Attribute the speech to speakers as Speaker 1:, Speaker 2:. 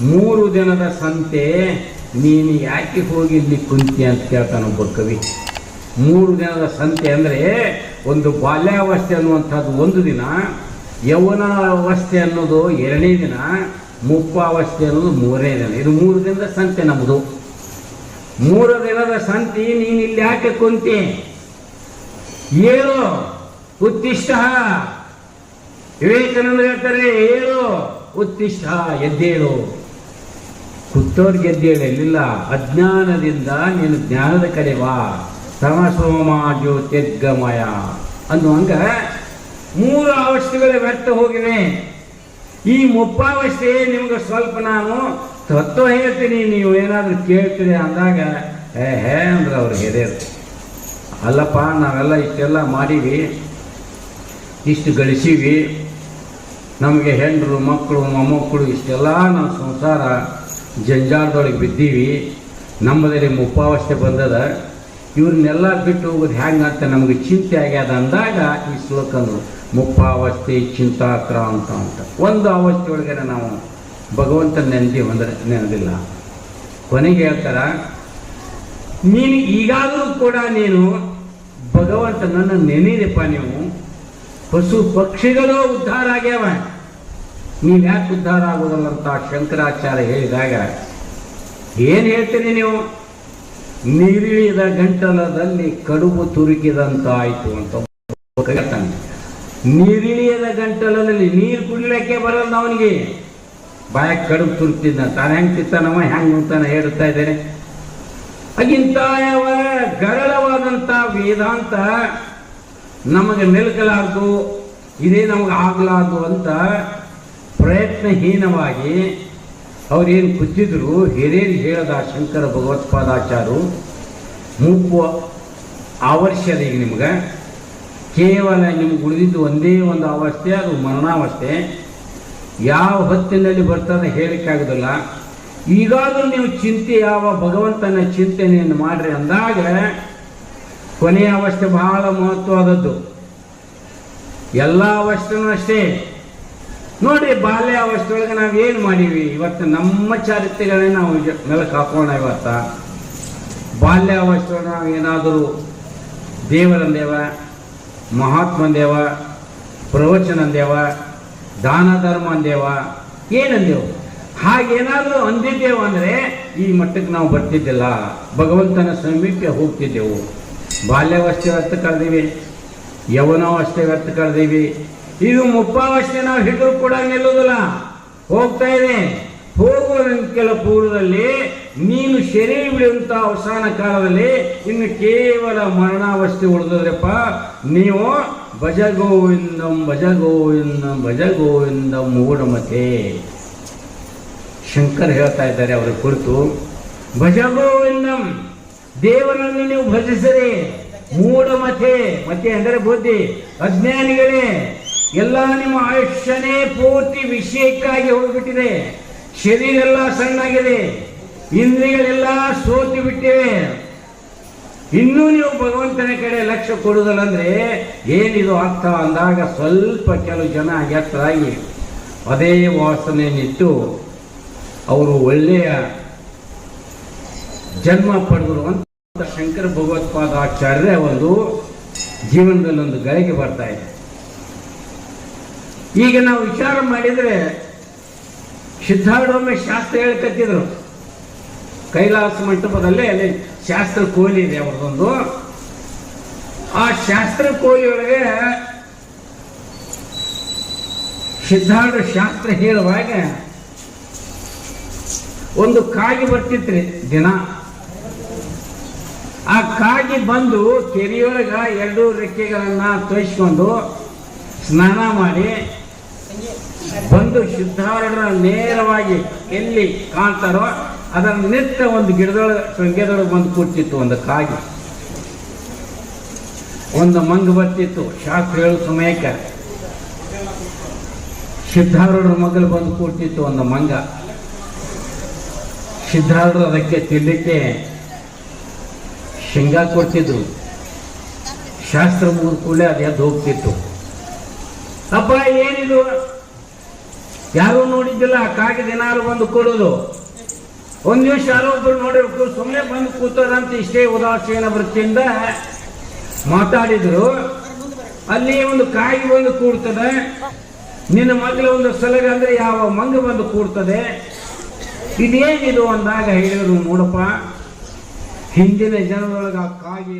Speaker 1: ಮೂರು ದಿನದ ಸಂತೆ ನೀನು ಯಾಕೆ ಹೋಗಿ ಇಲ್ಲಿ ಕುಂತಿ ಅಂತ ಕೇಳ್ತಾನೆ ಒಬ್ಬ ಕವಿ. ಮೂರು ದಿನದ ಸಂತೆ ಅಂದರೆ ಒಂದು ಬಾಲ್ಯಾವಸ್ಥೆ ಅನ್ನುವಂಥದ್ದು ಒಂದು ದಿನ ಯೌವನ ಅವಸ್ಥೆ ಅನ್ನೋದು ಎರಡನೇ ದಿನ, ಮುಪ್ಪಾವಸ್ಥೆ ಅನ್ನೋದು ಮೂರನೇ ದಿನ. ಇದು ಮೂರು ದಿನದ ಸಂತೆ ನಮ್ಮದು. ಮೂರು ದಿನದ ಸಂತಿ ನೀನು ಇಲ್ಲಿ ಯಾಕೆ ಕುಂತಿ? ಏನು ಉತ್ತಿಷ್ಟ ವಿವೇಕಾನಂದ ಹೇಳ್ತಾರೆ, ಏಳು ಉತ್ತಿಷ್ಟ ಎದ್ದೇಳು. ಕುತ್ತೋರ್ಗೆ ಎದ್ದೇಳು ಎಲ್ಲಿಲ್ಲ ಅಜ್ಞಾನದಿಂದ ನೀನು ಜ್ಞಾನದ ಕಡೆ ಬಾ. ತಮಸೋಮ ಜ್ಯೋತಿರ್ಗಮಯ. ಅನ್ನುವಂಗ ಮೂರು ಅವಸ್ಥೆಗಳು ವ್ಯರ್ಥ ಹೋಗಿವೆ. ಈ ಮುಪ್ಪಾವಸ್ಥೆ ನಿಮ್ಗೆ ಸ್ವಲ್ಪ ನಾನು ತತ್ವ ಹೇಳ್ತೀನಿ. ನೀವು ಏನಾದರೂ ಕೇಳ್ತೀರಿ ಅಂದಾಗ ಹೇ ಹೇ ಅಂದ್ರೆ ಅವ್ರು ಹಿರಿಯರು. ಅಲ್ಲಪ್ಪ, ನಾವೆಲ್ಲ ಇಷ್ಟೆಲ್ಲ ಮಾಡೀವಿ. ಇಷ್ಟು ಗಳಿಸೀವಿ. ನಮಗೆ ಹೆಂಡರು, ಮಕ್ಕಳು, ಮೊಮ್ಮಕ್ಕಳು, ಇಷ್ಟೆಲ್ಲ ನಮ್ಮ ಸಂಸಾರ ಜಂಜಾಟದೊಳಗೆ ಬಿದ್ದೀವಿ ನಮ್ಮದಲ್ಲಿ ಮುಪ್ಪಾವಸ್ಥೆ ಬಂದದ, ಇವ್ರನ್ನೆಲ್ಲ ಬಿಟ್ಟು ಹೋಗೋದು ಹೆಂಗೆ ಅಂತ ನಮಗೆ ಚಿಂತೆ ಆಗ್ಯದ ಅಂದಾಗ ಈ ಶ್ಲೋಕ ಅಂದರು, ಮುಪ್ಪಾವಸ್ಥೆ ಚಿಂತಾಕ್ರಾಂತ ಅಂತ ಒಂದು ಅವಸ್ಥೆ ಒಳಗಡೆ ನಾವು ಭಗವಂತ ನೆನದಿ ಅಂದರೆ ನೆನೆದಿಲ್ಲ. ಕೊನೆಗೆ ಹೇಳ್ತಾರ, ನೀನು ಈಗಾದರೂ ಕೂಡ ನೀನು ಭಗವಂತನನ್ನು ನೆನೆದಪ್ಪ ನೀವು, ಪಶು ಪಕ್ಷಿಗಳು ಉದ್ಧಾರ ಆಗ್ಯಾವ. ನೀವು ಯಾಕೆ ಉದ್ಧಾರ ಆಗೋದಲ್ಲ ಅಂತ ಶಂಕರಾಚಾರ್ಯ ಹೇಳಿದಾಗ, ಏನು ಹೇಳ್ತೀರಿ ನೀವು? ನೀರಿಳಿದ ಗಂಟಲದಲ್ಲಿ ಕಡುಬು ತುರುಕಿದಂತಾಯಿತು ಅಂತ ಹೇಳ್ತಾನೆ ನೀರಿಳಿಯದ ಗಂಟಲಲ್ಲಿ ನೀರು ಕುಡಿಲಿಕ್ಕೆ ಬರಲ್ಲ ಅವನಿಗೆ. ಬಾಯಕ್ ಕಡುಬು ತುರುಕ್ತಿದ್ದ. ತಾನು ಹೆಂಗೆ ತಿತ್ತಾನವ ಹೆಂಗೆ ಅಂತಾನೆ ಹೇಳ್ತಾ ಇದ್ದೇನೆ. ಅಗಿಂತಾಯವ ಯಾವ ಗರಳವಾದಂಥ ವೇದಾಂತ ನಮಗೆ ನಿಲ್ಕಲಾರ್ದು, ಇದೇ ನಮಗೆ ಆಗಲಾರ್ದು ಅಂತ ಪ್ರಯತ್ನಹೀನವಾಗಿ ಅವರೇನು ಕುದ್ದಿದ್ರು ಹಿರಿಯರು ಹೇಳದ ಶಂಕರ ಭಗವತ್ಪಾದಾಚಾರು ಮುಪ್ಪು ಆವರ್ಷದ ಈಗ ನಿಮ್ಗೆ. ಕೇವಲ ನಿಮ್ಗೆ ಉಳಿದಿದ್ದು ಒಂದೇ ಒಂದು ಅವಸ್ಥೆ ಅದು ಮರಣಾವಸ್ಥೆ. ಯಾವ ಹೊತ್ತಿನಲ್ಲಿ ಬರ್ತದೆ ಹೇಳೋಕ್ಕಾಗೋದಿಲ್ಲ. ಈಗಾದರೂ ನೀವು ಚಿಂತೆ, ಯಾವ ಭಗವಂತನ ಚಿಂತನೆಯನ್ನು ಮಾಡ್ರಿ ಅಂದಾಗ ಕೊನೆಯ ಅವಸ್ಥೆ ಬಹಳ ಮಹತ್ವವಾದದ್ದು. ಎಲ್ಲ ಅವಸ್ಥೆನೂ ಅಷ್ಟೇ. ನೋಡಿ ಬಾಲ್ಯ ಅವಸ್ಥೆ ಒಳಗೆ ನಾವು ಏನು ಮಾಡೀವಿ ಇವತ್ತು ನಮ್ಮ ಚರಿತ್ರೆಗಳೇ ನಾವು ನೆಲಕ್ಕೆ ಹಾಕೋಣ ಇವತ್ತ. ಬಾಲ್ಯ ಅವಸ್ಥೆ ಒಳಗೆ ನಾವು ಏನಾದರೂ ದೇವರಂದೇವ ಮಹಾತ್ಮಂದೇವ ಪ್ರವಚನಂದೇವ ದಾನ ಧರ್ಮ ಅಂದೇವ ಏನಂದೇವು? ಹಾಗೇನಾದರೂ ಅಂದಿದ್ದೇವು ಅಂದರೆ ಈ ಮಟ್ಟಕ್ಕೆ ನಾವು ಬರ್ತಿದ್ದಿಲ್ಲ. ಭಗವಂತನ ಸಮೀಪಕ್ಕೆ ಹೋಗ್ತಿದ್ದೆವು. ಬಾಲ್ಯಾವಸ್ಥೆ ವ್ಯರ್ಥ ಕಳೆದೀವಿ. ಯೌವನಾವಸ್ಥೆ ವ್ಯರ್ಥ ಕಳೆದೀವಿ. ಇದು ಮುಪ್ಪಾವಸ್ಥೆ ನಾವು ಹಿಡಿದ್ರು ಕೂಡ ನಿಲ್ಲೋದಿಲ್ಲ ಹೋಗ್ತಾ ಇದೆ. ಹೋಗುವ ಕೆಲ ಪೂರ್ವದಲ್ಲಿ ನೀನು ಶರೀರ ಬಿಡುವಂತ ಅವಸಾನ ಕಾಲದಲ್ಲಿ ಇನ್ನು ಕೇವಲ ಮರಣಾವಸ್ಥೆ ಉಳಿದ್ರಪ್ಪ ನೀವು ಭಜ ಗೋವಿಂದಂ ಭಜ ಗೋವಿಂದಂ ಭಜ ಗೋವಿಂದಂ ಮೂಢಮತೆ. ಶಂಕರ್ ಹೇಳ್ತಾ ಇದ್ದಾರೆ ಅವರ ಕುರಿತು ಭಜ ಗೋವಿಂದಂ ದೇವರನ್ನು ನೀವು ಭಜಿಸಿರಿ. ಮೂಢಮತೆ. ಮತೆ ಅಂದರೆ ಬುದ್ಧಿ. ಅಜ್ಞಾನಿಗಳೇ ಎಲ್ಲ ನಿಮ್ಮ ಆಯುಷ್ಯನೇ ಪೂರ್ತಿ ವಿಷಯಕ್ಕಾಗಿ ಹೋಗ್ಬಿಟ್ಟಿದೆ. ಶರೀರ ಎಲ್ಲ ಸಣ್ಣಾಗಿದೆ. ಇಂದ್ರಿಯಗಳೆಲ್ಲ ಸೋತಿ ಬಿಟ್ಟಿವೆ. ಇನ್ನೂ ನೀವು ಭಗವಂತನ ಕಡೆ ಲಕ್ಷ್ಯ ಕೊಡುವುದಲ್ಲ ಅಂದ್ರೆ ಏನಿದು ಅರ್ಥ ಅಂದಾಗ ಸ್ವಲ್ಪ ಕೆಲವು ಜನ ಎತ್ತರಾಗಿ ಅದೇ ವಾಸನೆಯನ್ನಿಟ್ಟು ಅವರು ಒಳ್ಳೆಯ ಜನ್ಮ ಪಡೆದರು ಅಂತ ಶಂಕರ ಭಗವತ್ಪಾದಾಚಾರ್ಯ ಒಂದು ಜೀವನದಲ್ಲಿ ಒಂದು ಗಳಿಗೆ ಬರ್ತಾ ಇದೆ. ಈಗ ನಾವು ವಿಚಾರ ಮಾಡಿದರೆ ಸಿದ್ಧಾರೂಢೊಮ್ಮೆ ಶಾಸ್ತ್ರ ಹೇಳ್ಕತ್ತಿದ್ರು. ಕೈಲಾಸ ಮಂಟಪದಲ್ಲಿ ಅಲ್ಲಿ ಶಾಸ್ತ್ರ ಕೋಲಿ ಇದೆ ಅವ್ರದೊಂದು ಆ ಶಾಸ್ತ್ರ ಕೋಲಿಯೊಳಗೆ ಒಳಗೆ ಸಿದ್ಧಾರೂಢ ಶಾಸ್ತ್ರ ಹೇಳುವಾಗ ಒಂದು ಕಾಗಿ ಬರ್ತಿತ್ರಿ ದಿನ. ಆ ಕಾಗಿ ಬಂದು ಕೆರೆಯೊಳಗ ಎರಡು ರೆಕ್ಕೆಗಳನ್ನ ತೋಯಿಸ್ಕೊಂಡು ಸ್ನಾನ ಮಾಡಿ ಬಂದು ಶುದ್ಧಾವರಣ ನೇರವಾಗಿ ಎಲ್ಲಿ ಕಾಣ್ತಾರೋ ಅದರ ನಿತ್ತ ಒಂದು ಗಿಡದೊಳಗೆ, ಶೃಂಗದೊಳಗೆ ಬಂದು ಕೂರ್ತಿತ್ತು ಒಂದು ಕಾಗಿ. ಒಂದು ಮಂಗ ಬರ್ತಿತ್ತು. ಶಾಸ್ತ್ರ ಹೇಳೋ ಸಮಯಕ್ಕೆ ಸಿದ್ಧಾರೂಢರ ಮಗಳು ಬಂದು ಕೂರ್ತಿತ್ತು ಒಂದು ಮಂಗ. ಸಿದ್ಧಾರೂಢರು ಅದಕ್ಕೆ ತಿನ್ನಲಿಕ್ಕೆ ಶೇಂಗಾ ಕೊಡ್ತಿದ್ರು. ಶಾಸ್ತ್ರ ಮುಗಿದ ಕೂಡಲೇ ಅದು ಎದ್ದು ಹೋಗ್ತಿತ್ತು. ಅಪ್ಪ ಏನಿದು? ಯಾರೂ ನೋಡಿದ್ದಿಲ್ಲ? ಕಾಗೆ ದಿನಾರು ಬಂದು ಕೊಡೋದು. ಒಂದ್ ದಿವಸ ಒಬ್ರು ನೋಡಿರ್ಬೇಕು ಸುಮ್ಮನೆ ಬಂದು ಕೂತದಂತ ಇಷ್ಟೇ ಉದಾಸೀನ ವೃತ್ತಿಯಿಂದ ಮಾತಾಡಿದ್ರು. ಅಲ್ಲಿ ಒಂದು ಕಾಯಿ ಬಂದು ಕೂಡ್ತದೆ. ನಿನ್ನ ಮಗಳ ಒಂದು ಸಲಗ ಅಂದ್ರೆ ಯಾವ ಮಂಗ ಬಂದು ಕೂಡ್ತದೆ? ಇದೇನಿದು ಅಂದಾಗ ಹೇಳಿದ್ರು ನೋಡಪ್ಪ, ಹಿಂದಿನ ಜನದೊಳಗೆ ಆ ಕಾಗಿ